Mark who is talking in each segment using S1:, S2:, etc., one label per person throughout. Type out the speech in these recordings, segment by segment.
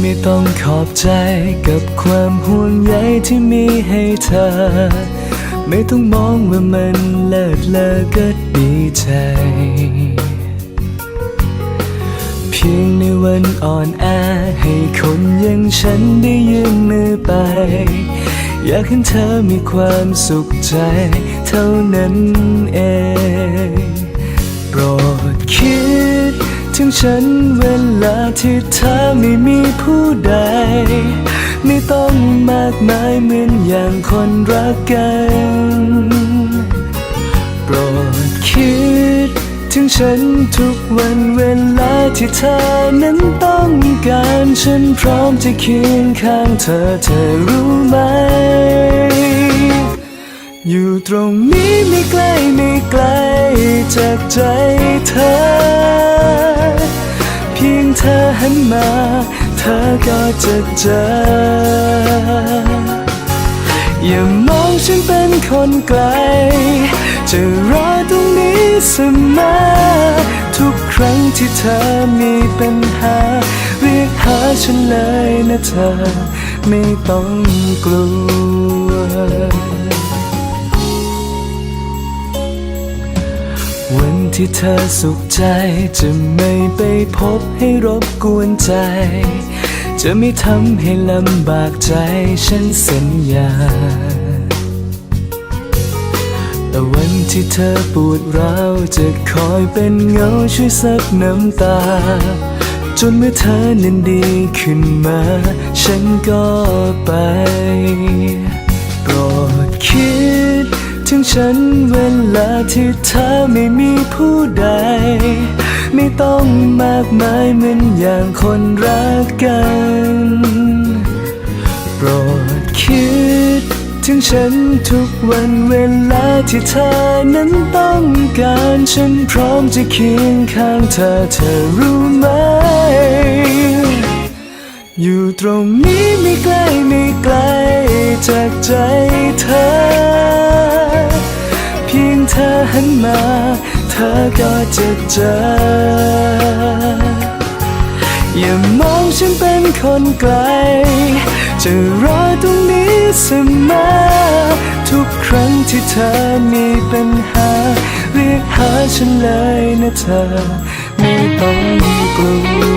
S1: ไม่ต้องขอบใจกับความห่วงใยที่มีให้เธอ ไม่ต้องมองว่ามันเลิศเลอก็ดีใจ เพียงในวันอ่อนแอให้คนอย่างฉันได้ยืมมือไป อยากเห็นเธอมีความสุขใจเท่านั้นเอง โปรดคิด ถึงฉันเวลาที่เธอไม่มีผู้ใด ไม่ต้องมากมายเหมือนอย่างคนรักกัน โปรดคิด ถึงฉันทุกวันเวลาที่เธอนั้นต้องการ ฉันพร้อมจะเคียงข้างเธอเธอรู้ไหม อยู่ตรงนี้ไม่ไกลไม่ไกลจากใจ มา เธอก็จะเจอ อย่ามองฉันเป็นคนไกล จะรอตรงนี้เสมอทุกครั้งที่เธอมีปัญหา เรียกหาฉันเลยนะเธอ ไม่ต้องกลัว ที่เธอสุขใจ จะไม่ไปพบให้รบกวนใจ จะไม่ทำให้ลำบากใจฉันสัญญา แต่วันที่เธอปวดร้าวจะคอยเป็นเงาช่วยซับน้ำตา จนเมื่อเธอนั้นดีขึ้นมา ฉันก็ไป โปรดคิด ฉันเวลาที่เธอไม่มีผู้ใด ไม่ต้องมากมายเหมือนอย่างคนรักกัน โปรดคิด ถึงฉันทุกวันเวลาที่เธอนั้นต้องการ ฉันพร้อมจะเคียงข้างเธอเธอรู้ไหม อยู่ตรงนี้ไม่ไกลไม่ไกลจากใจเธอ เธอหันมา เธอก็จะเจอ อย่ามองฉันเป็นคนไกล จะรอตรงนี้เสมอทุกครั้งที่เธอมีปัญหา เรียกหาฉันเลยนะเธอ ไม่ต้องกลัว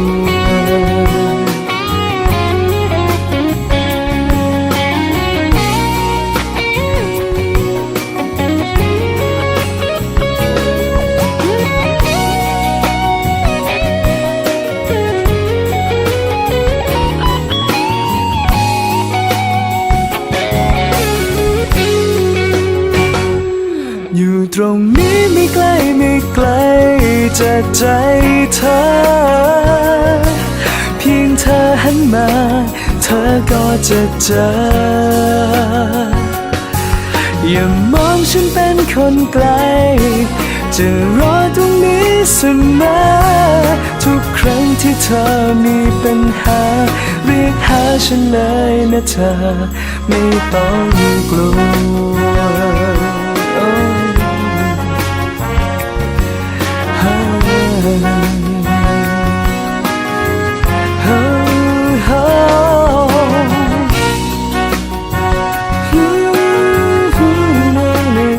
S1: จากใจเธอ เพียงเธอหันมา เธอก็จะเจอ อย่ามองฉันเป็นคนไกล จะรอตรงนี้เสมอทุกครั้งที่เธอมีปัญหา เรียกหาฉันเลยนะเธอ ไม่ต้องกลัว